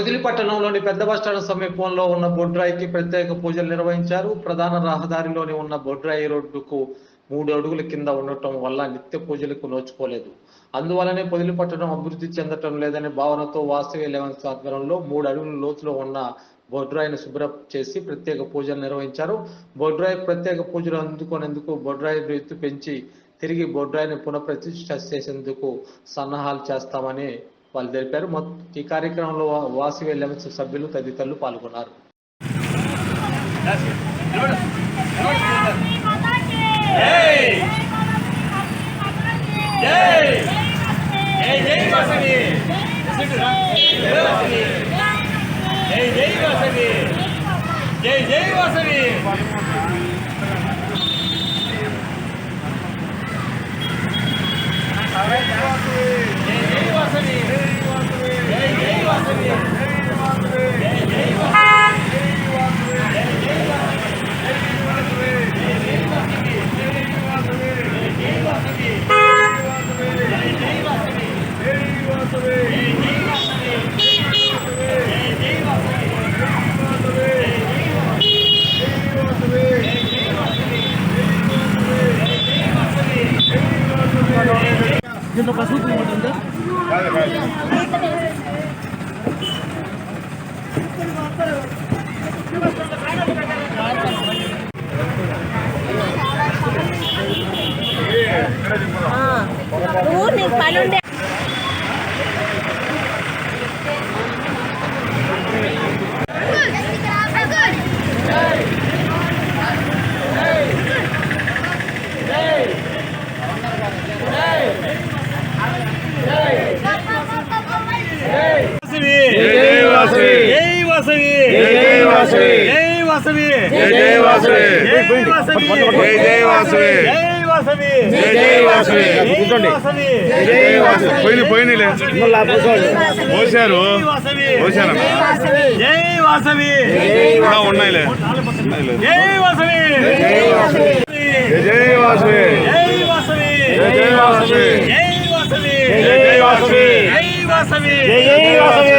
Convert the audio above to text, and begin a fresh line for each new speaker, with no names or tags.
పట్టణంలోని పెద్ద బస్టాండ్ సమీపంలో ఉన్న బొడ్రాయికి ప్రత్యేక పూజలు నిర్వహించారు. ప్రధాన రహదారిలోని ఉన్న బొడ్రాయి రోడ్డుకు మూడు అడుగుల కింద ఉండటం వల్ల నిత్య పూజలకు నోచుకోలేదు. అందువలనే పొదిలి పట్టణం అభివృద్ధి చెందటం లేదనే భావనతో వాసవి లెవెన్స్ ఆధ్వర్యంలో మూడు అడుగుల లోతులో ఉన్న బొడ్రాయిని శుభ్రం చేసి ప్రత్యేక పూజలు నిర్వహించారు. బొడ్రాయి ప్రత్యేక పూజలు అందుకునేందుకు బొడ్రాయి ఎత్తు పెంచి తిరిగి బొడ్రాయిని పునఃప్రతిష్ఠ చేసేందుకు సన్నాహాలు చేస్తామని వాళ్ళు తెలిపారు. మొత్తం ఈ కార్యక్రమంలో వాసవి లెవెన్స్ సభ్యులు తదితరులు పాల్గొన్నారు.
జై జై వాసవి జై జై వాసవి జై జై వాసవి జై జై వాసవి జై జై వాసవి జై జై
నువ్వు నీకు పని ఉండే
వాసవి
జై వాసవి.
జై వాసవి
జై వాసవి.
జై వాసవి
జై వాసవి.
జై వాసవి
జై జై వాసవి.
జై వాసవి
జై జై వాసవి.
జై వాసవి
జై వాసవి. పోయిన పోయినలే పోసారు పోసానన్నా
జై వాసవి
ఇంకా ఉన్నాయిలే ఉన్నాయిలే.
జై వాసవి
జై వాసవి. జై జై వాసవి
జై వాసవి
జై జై వాసవి.
జై వాసవి
జై జై వాసవి.
జై వాసవి
జై వాసవి.